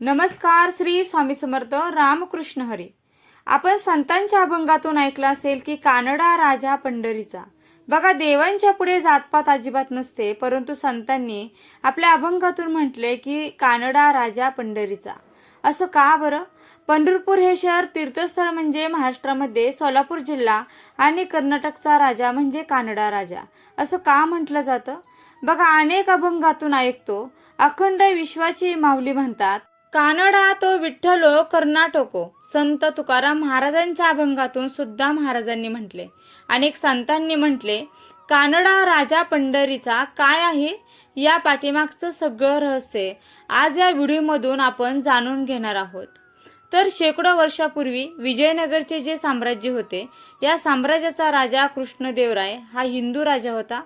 नमस्कार श्री स्वामी समर्थ रामकृष्ण हरी. आपण संतांच्या अभंगातून ऐकलं असेल की कानडा राजा पंढरीचा. बघा देवांच्या पुढे जातपात अजिबात नसते परंतु संतांनी आपल्या अभंगातून म्हटले की कानडा राजा पंढरीचा. असं का बरं? पंढरपूर हे शहर तीर्थस्थळ म्हणजे महाराष्ट्रामध्ये सोलापूर जिल्हा आणि कर्नाटकचा राजा म्हणजे कानडा राजा. असं का म्हटलं जातं? बघा अनेक अभंगातून ऐकतो. अखंड विश्वाची माऊली म्हणतात कानडा तो विठ्ठलो कर्नाटको संत तुकाराम महाराजांच्या अभंगातून सुद्धा महाराजांनी म्हटले. अनेक संतांनी म्हटले कानडा राजा पंढरीचा काय आहे? या पाठीमागचं सगळं रहस्य आज या व्हिडिओमधून आपण जाणून घेणार आहोत. तर शेकडो वर्षापूर्वी विजयनगरचे जे साम्राज्य होते या साम्राज्याचा राजा कृष्णदेवराय हा हिंदू राजा होता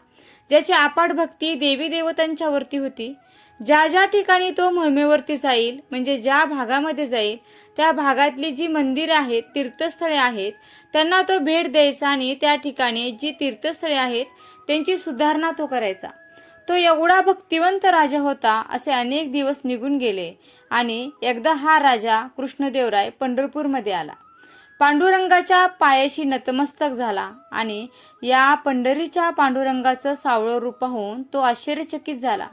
ज्याची आपाट भक्ती देवी देवतांच्यावरती होती. ज्या ज्या ठिकाणी तो मोहिमेवरती जाईल म्हणजे ज्या भागामध्ये जाईल त्या भागातली जी मंदिरं आहेत तीर्थस्थळे आहेत त्यांना तो भेट द्यायचा आणि त्या ठिकाणी जी तीर्थस्थळे आहेत त्यांची सुधारणा तो करायचा. तो एवढा भक्तिवंत राजा होता असे अनेक दिवस निघून गेले आणि एकदा हा राजा कृष्णदेवराय पंढरपूरमध्ये आला. पांडुरंगाच्या पायाशी नतमस्तक झाला आणि या पंढरीच्या पांडुरंगाचं सावळं रूप पाहून तो आश्चर्यचकित झाला.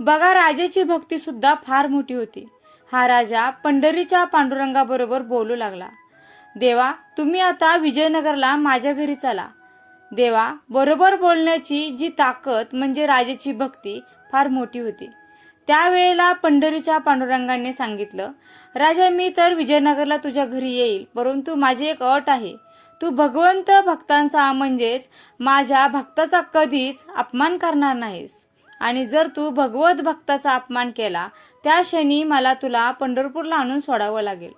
बघा राजाची भक्ती सुद्धा फार मोठी होती. हा राजा पंढरीच्या पांडुरंगाबरोबर बोलू लागला. देवा तुम्ही आता विजयनगरला माझ्या घरी चला. देवा बरोबर बोलण्याची जी ताकद म्हणजे राजाची भक्ती फार मोठी होती. त्यावेळेला पंढरीच्या पांडुरंगाने सांगितलं राजा मी तर विजयनगरला तुझ्या घरी येईल परंतु माझी एक अट आहे. तू भगवंत भक्तांचा म्हणजेच माझ्या भक्ताचा कधीच अपमान करणार नाहीस. आणि जर तू भगवत भक्ताचा अपमान केला त्या क्षणी मला तुला पंढरपूरला आणून सोडावं लागेल.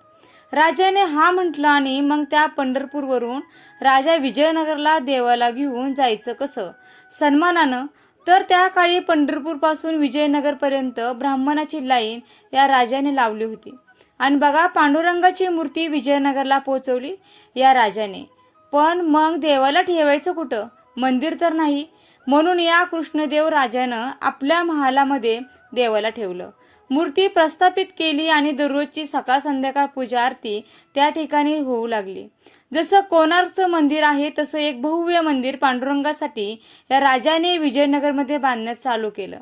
राजाने हा म्हटलं आणि मग त्या पंढरपूरवरून राजा विजयनगरला देवाला घेऊन जायचं कसं? सन्मानानं. तर त्या काळी पंढरपूरपासून विजयनगरपर्यंत ब्राह्मणाची लाईन या राजाने लावली होती. आणि बघा पांडुरंगाची मूर्ती विजयनगरला पोहोचवली या राजाने. पण मग देवाला ठेवायचं कुठं? मंदिर तर नाही. म्हणून या कृष्णदेव राजानं आपल्या महालामध्ये देवाला ठेवलं. मूर्ती प्रस्थापित केली आणि दररोजची सकाळ संध्याकाळ पूजा आरती त्या ठिकाणी होऊ लागली. जसं कोणार्कचं मंदिर आहे तसं एक भव्य मंदिर पांडुरंगासाठी या राजाने विजयनगरमध्ये बांधण्यात चालू केलं.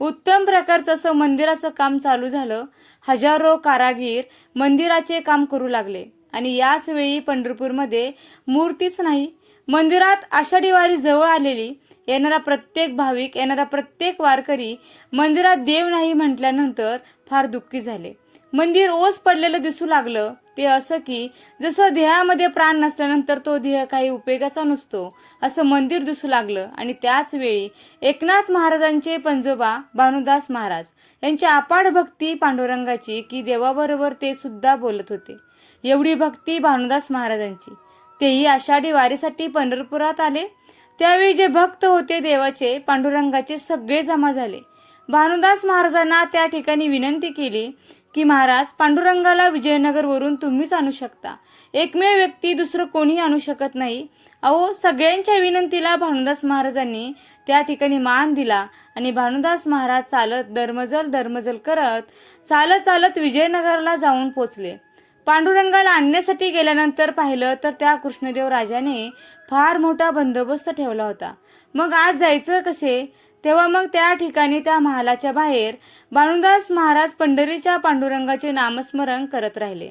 उत्तम प्रकारचं असं मंदिराचं काम चालू झालं. हजारो कारागीर मंदिराचे काम करू लागले आणि याच वेळी पंढरपूरमध्ये मूर्तीच नाही मंदिरात आषाढी वारी जवळ आलेली येणारा प्रत्येक भाविक येणारा प्रत्येक वारकरी मंदिरात देव नाही म्हटल्यानंतर फार दुःखी झाले. मंदिर ओस पडलेलं दिसू लागलं. ते असं की जसं देहामध्ये प्राण नसल्यानंतर तो देह काही उपयोगाचा नसतो असं मंदिर दिसू लागलं. आणि त्याच वेळी एकनाथ महाराजांचे पंजोबा भानुदास महाराज यांची अपाड भक्ती पांडुरंगाची की देवाबरोबर ते सुद्धा बोलत होते. एवढी भक्ती भानुदास महाराजांची. तेही आषाढी वारीसाठी पंढरपुरात आले. त्यावेळी जे भक्त होते देवाचे पांडुरंगाचे सगळे जमा झाले. भानुदास महाराजांना त्या ठिकाणी विनंती केली की महाराज पांडुरंगाला विजयनगरवरून तुम्हीच आणू शकता. एकमेव व्यक्ती दुसरं कोणी आणू शकत नाही. अहो सगळ्यांच्या विनंतीला भानुदास महाराजांनी त्या ठिकाणी मान दिला आणि भानुदास महाराज चालत दरमजल दरमजल करत चालत चालत विजयनगरला जाऊन पोचले. पांडुरंगाला आणण्यासाठी गेल्यानंतर पाहिलं तर त्या कृष्णदेव राजाने फार मोठा बंदोबस्त ठेवला होता. मग आज जायचं कसे? तेव्हा मग त्या ठिकाणी त्या महालाच्या बाहेर बाणुदास महाराज पंढरीच्या पांडुरंगाचे नामस्मरण करत राहिले.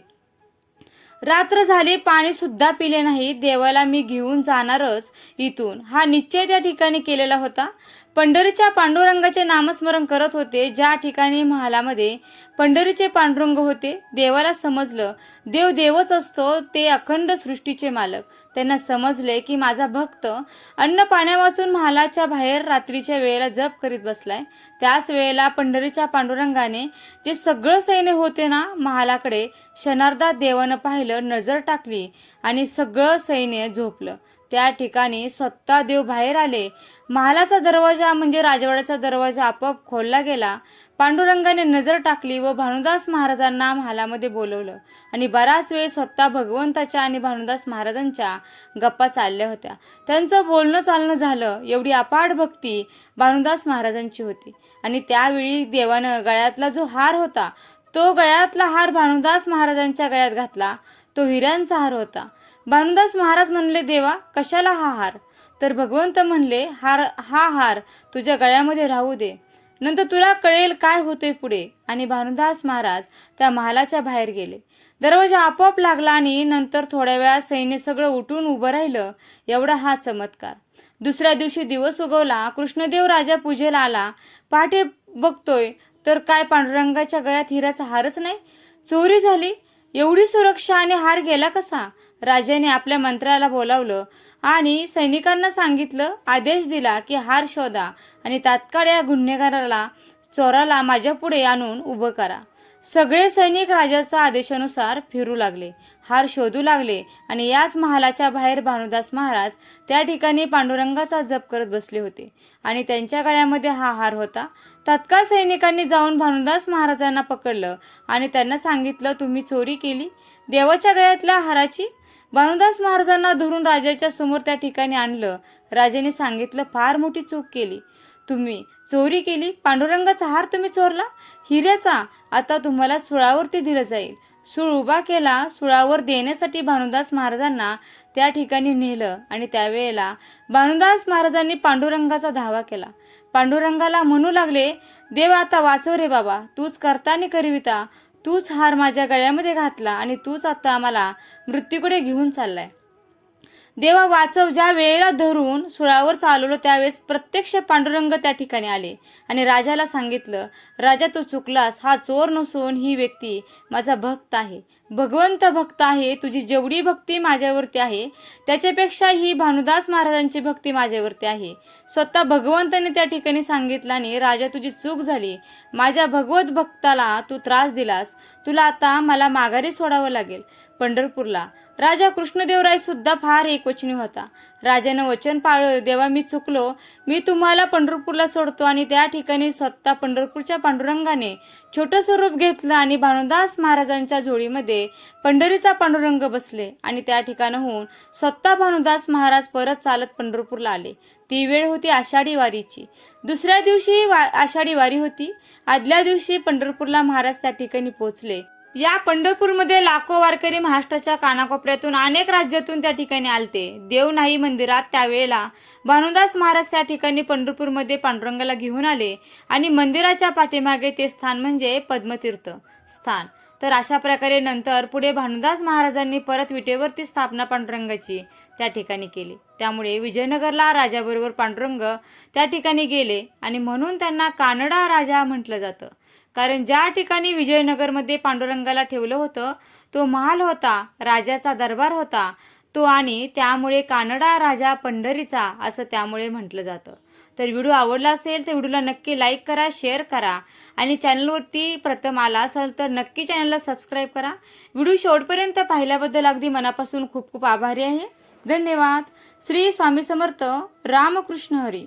रात्र झाली पाणी सुद्धा पिले नाही देवाला मी घेऊन जाणारच इथून. हा निश्चय त्या ठिकाणी केलेला होता. पंढरीच्या पांडुरंगाचे नामस्मरण करत होते. ज्या ठिकाणी महालामध्ये पंढरीचे पांडुरंग होते देवाला समजलं देव देवच असतो ते अखंड सृष्टीचे मालक. त्यांना समजले की माझा भक्त अन्न पाण्या वाचून महालाच्या बाहेर रात्रीच्या वेळेला जप करीत बसलाय. त्याच वेळेला पंढरीच्या पांडुरंगाने जे सगळं सैन्य होते ना महालाकडे क्षणार्धात देवानं पाहिलं नजर टाकली आणि सगळं सैन्य झोपलं. त्या ठिकाणी स्वतः देव बाहेर आले. महालाचा दरवाजा म्हणजे राजवाड्याचा दरवाजा आपोआप खोलला गेला. पांडुरंगाने नजर टाकली व भानुदास महाराजांना महालामध्ये बोलवलं. आणि बराच वेळ स्वतः भगवंताच्या आणि भानुदास महाराजांच्या गप्पा चालल्या होत्या. त्यांचं बोलणं चालणं झालं. एवढी अपाड भक्ती भानुदास महाराजांची होती. आणि त्यावेळी देवानं गळ्यातला जो हार होता तो गळ्यातला हार भानुदास महाराजांच्या गळ्यात घातला. तो हिऱ्यांचा हार होता. भानुदास महाराज म्हणले देवा कशाला हा हार? तर भगवंत म्हणले हार हा हार तुझ्या गळ्यामध्ये राहू दे. नंतर तुला कळेल काय होते पुढे. आणि भानुदास महाराज त्या महालाच्या बाहेर गेले. दरवाजा आपोआप लागला आणि नंतर थोड्या वेळात सैन्य सगळं उठून उभं राहिलं. एवढा हा चमत्कार. दुसऱ्या दिवशी दिवस उगवला कृष्णदेव राजा पूजेला आला. पहाटे बघतोय तर काय पांडुरंगाच्या गळ्यात हिराचा हारच नाही? चोरी झाली? एवढी सुरक्षा आणि हार गेला कसा? राजाने आपल्या मंत्र्याला बोलावलं आणि सैनिकांना सांगितलं आदेश दिला की हार शोधा आणि तात्काळ या गुन्हेगाराला चोराला माझ्या पुढे आणून उभं करा. सगळे सैनिक राजाच्या आदेशानुसार फिरू लागले हार शोधू लागले आणि याच महालाच्या बाहेर भानुदास महाराज त्या ठिकाणी पांडुरंगाचा जप करत बसले होते आणि त्यांच्या गळ्यामध्ये हा हार होता. तत्काळ सैनिकांनी जाऊन भानुदास महाराजांना पकडलं आणि त्यांना सांगितलं तुम्ही चोरी केली? देवाच्या गळ्यातल्या हाराची भानुदास महाराजांना धरून राजाच्या समोर त्या ठिकाणी आणलं. राजाने सांगितलं फार मोठी चूक केली. तुम्ही चोरी केली पांडुरंगाचा हार तुम्ही चोरला? हिऱ्याचा आता तुम्हाला सुळावरती दिलं जाईल. सूळ उभा केला सुळावर देण्यासाठी भानुदास महाराजांना त्या ठिकाणी नेलं आणि त्यावेळेला भानुदास महाराजांनी पांडुरंगाचा धावा केला. पांडुरंगाला म्हणू लागले देव आता वाचव रे बाबा तूच करता आणि तूच हार माझ्या गळ्यामध्ये घातला आणि तूच आता आम्हाला मृत्यूकडे घेऊन चाललाय. देवा वाचव ज्या वेळेला धरून सुळावर चालवलं त्यावेळेस प्रत्यक्ष पांडुरंग त्या ठिकाणी आले आणि राजाला सांगितलं राजा तू चुकलास. हा चोर नसून ही व्यक्ती माझा भक्त आहे. भगवंत भक्त आहे तुझी जेवढी भक्ती माझ्यावरती आहे त्याच्यापेक्षा ही भानुदास महाराजांची भक्ती माझ्यावरती आहे. स्वतः भगवंताने त्या ठिकाणी सांगितलं आणि राजा तुझी चूक झाली. माझ्या भगवत भक्ताला तू त्रास दिलास. तुला आता मला माघारी सोडावं लागेल. पंढरपूरला. राजा कृष्णदेवराय सुद्धा फार एकवचनी होता. राजानं वचन पाळलं देवा मी चुकलो. मी तुम्हाला पंढरपूरला सोडतो आणि त्या ठिकाणी स्वतः पंढरपूरच्या पांडुरंगाने छोटं स्वरूप घेतलं आणि भानुदास महाराजांच्या पंढरीचा पांडुरंग बसले आणि त्या ठिकाणाहून स्वतः भानुदास महाराज परत चालत पंढरपूरला आले. ती वेळ होती आषाढी वारीची. दुसऱ्या दिवशी वा आषाढी वारी होती. आदल्या दिवशी पंढरपूरला महाराज त्या ठिकाणी पोहोचले. या पंढरपूरमध्ये लाखो वारकरी महाराष्ट्राच्या कानाकोपऱ्यातून अनेक राज्यातून त्या ठिकाणी आलते. देव नाही मंदिरात त्यावेळेला भानुदास महाराज त्या ठिकाणी पंढरपूरमध्ये पांडुरंगाला घेऊन आले आणि मंदिराच्या पाठीमागे ते स्थान म्हणजे पद्मतीर्थ स्थान. तर अशा प्रकारे नंतर पुढे भानुदास महाराजांनी परत विटेवरती स्थापना पांडुरंगाची त्या ठिकाणी केली. त्यामुळे विजयनगरला राजाबरोबर पांडुरंग त्या ठिकाणी गेले आणि म्हणून त्यांना कानडा राजा म्हटलं जातं. कारण ज्या ठिकाणी विजयनगरमध्ये पांडुरंगाला ठेवलं होतं तो महाल होता राजाचा दरबार होता तो आणि त्यामुळे कानडा राजा पंढरीचा असं त्यामुळे म्हटलं जातं. तर व्हिडिओ आवडला असेल तर व्हिडिओला नक्की लाईक करा शेअर करा. आणि चॅनलवरती प्रथम आला असेल तर नक्की चॅनलला सबस्क्राईब करा. व्हिडिओ शेवटपर्यंत पाहिल्याबद्दल अगदी मनापासून खूप खूप आभारी आहे. धन्यवाद. श्री स्वामी समर्थ रामकृष्ण हरी.